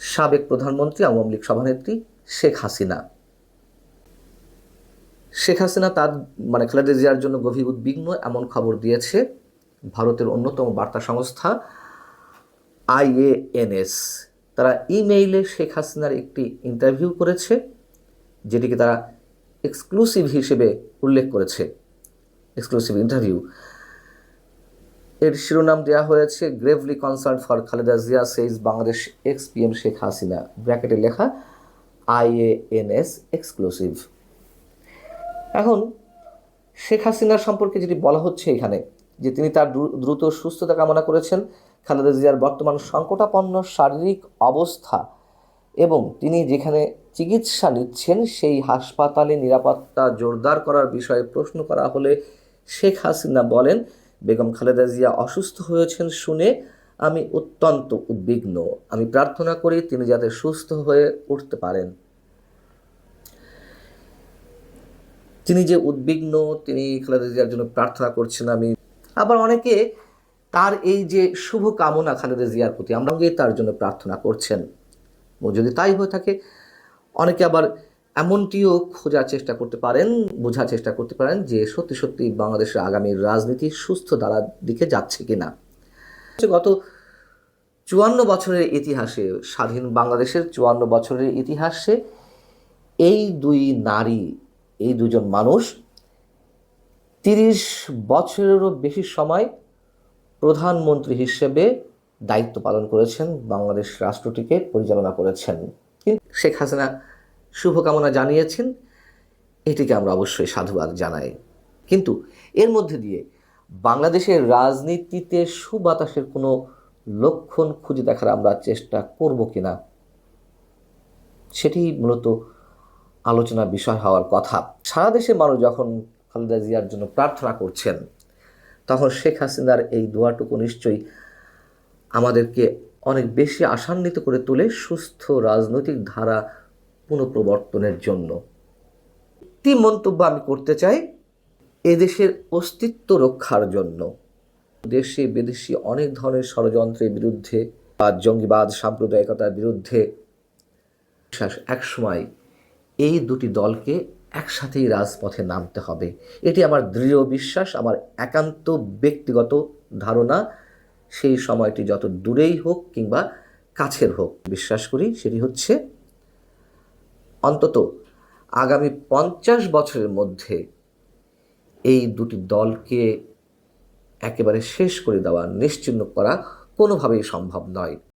সাবেক প্রধানমন্ত্রী, আওয়ামী লীগ সভানেত্রী শেখ হাসিনা। শেখ হাসিনা তার মানে খালেদা জিয়ার জন্য গভীর উদ্বিগ্ন এমন খবর দিয়েছে ভারতের অন্যতম বার্তা সংস্থা আইএএনএস। তারা ইমেইলে শেখ হাসিনার একটি ইন্টারভিউ করেছে, যেটিকে তারা এক্সক্লুসিভ হিসেবে উল্লেখ করেছে। Exclusive interview. এর শিরোনাম দেওয়া হয়েছে gravely concern for Khaleda Zia says Bangladesh ex PM Sheikh Hasina ব্র্যাকেটে লেখা আইএএনএস এক্সক্লুসিভ এখন শেখ হাসিনা সম্পর্কে যেটি বলা হচ্ছে এখানে, যে তিনি তার দ্রু- দ্রুত সুস্থতা কামনা করেছেন, খালেদা জিয়ার বর্তমান সংকটাপন্ন শারীরিক অবস্থা এবং তিনি যেখানে চিকিৎসা নিচ্ছেন, সেই হাসপাতালে নিরাপত্তা জোরদার করার বিষয়ে প্রশ্ন করা হলে শেখ হাসিনা বলেন বেগম খালেদা জিয়া অসুস্থ হয়েছেন শুনে আমি অত্যন্ত উদ্বিগ্ন। আমি প্রার্থনা করি তিনি যাতে সুস্থ হয়ে উঠতে পারেন। তিনি যে উদ্বিগ্ন, তিনি খালেদা জিয়ার জন্য প্রার্থনা করছেন আমি। আবার অনেকে তার এই যে শুভ কামনা খালেদা জিয়ার প্রতি আমরা তার জন্য প্রার্থনা করছেন। যদি তাই হয়ে থাকে, অনেকে আবার এমনটিও খোঁজার চেষ্টা করতে পারেন, বোঝার চেষ্টা করতে পারেন যে সত্যি সত্যি বাংলাদেশের আগামী রাজনীতি সুস্থ দ্বারার দিকে যাচ্ছে কিনা। গত চুয়ান্ন বছরের ইতিহাসে, স্বাধীন বাংলাদেশের চুয়ান্ন বছরের ইতিহাসে এই দুই নারী, এই দুজন মানুষ তিরিশ বছরেরও বেশি সময় প্রধানমন্ত্রী হিসেবে দায়িত্ব পালন করেছেন, বাংলাদেশ রাষ্ট্রটিকে পরিচালনা করেছেন। শেখ হাসিনা শুভকামনা জানিয়েছেন। এটিকে আমরা অবশ্যই সাধুবাদ জানাই। কিন্তু এর মধ্যে দিয়ে বাংলাদেশের রাজনীতিতে সুবাতাসের কোনো লক্ষণ খুঁজে দেখার আমরা চেষ্টা করব কিনা, সেটি মূলত আলোচনার বিষয় হওয়ার কথা। সারা দেশের মানুষ যখন খালেদা জিয়ার জন্য প্রার্থনা করছেন, তখন শেখ হাসিনার এই দোয়াটুকু নিশ্চয়ই আমাদেরকে অনেক বেশি আশান্বিত করে তোলে। সুস্থ রাজনৈতিক ধারা পুনঃপ্রবর্তনের জন্য। একটি মন্তব্য আমি করতে চাই, এদেশের অস্তিত্ব রক্ষার জন্য। দেশে বিদেশি অনেক ধরনের ষড়যন্ত্রের বিরুদ্ধে বা জঙ্গিবাদ, সাম্প্রদায়িকতার বিরুদ্ধে এক সময় এই দুটি দলকে একসাথেই রাজপথে নামতে হবে। এটি আমার দৃঢ় বিশ্বাস, আমার একান্ত ব্যক্তিগত ধারণা। সেই সময়টি যত দূরেই হোক কিংবা কাছের হোক বিশ্বাস করি সেটি হচ্ছে অন্তত আগামী পঞ্চাশ বছরের মধ্যে এই দুটি দলকে একেবারে শেষ করে দেওয়া নিশ্চিহ্ন করা কোনোভাবেই সম্ভব নয়।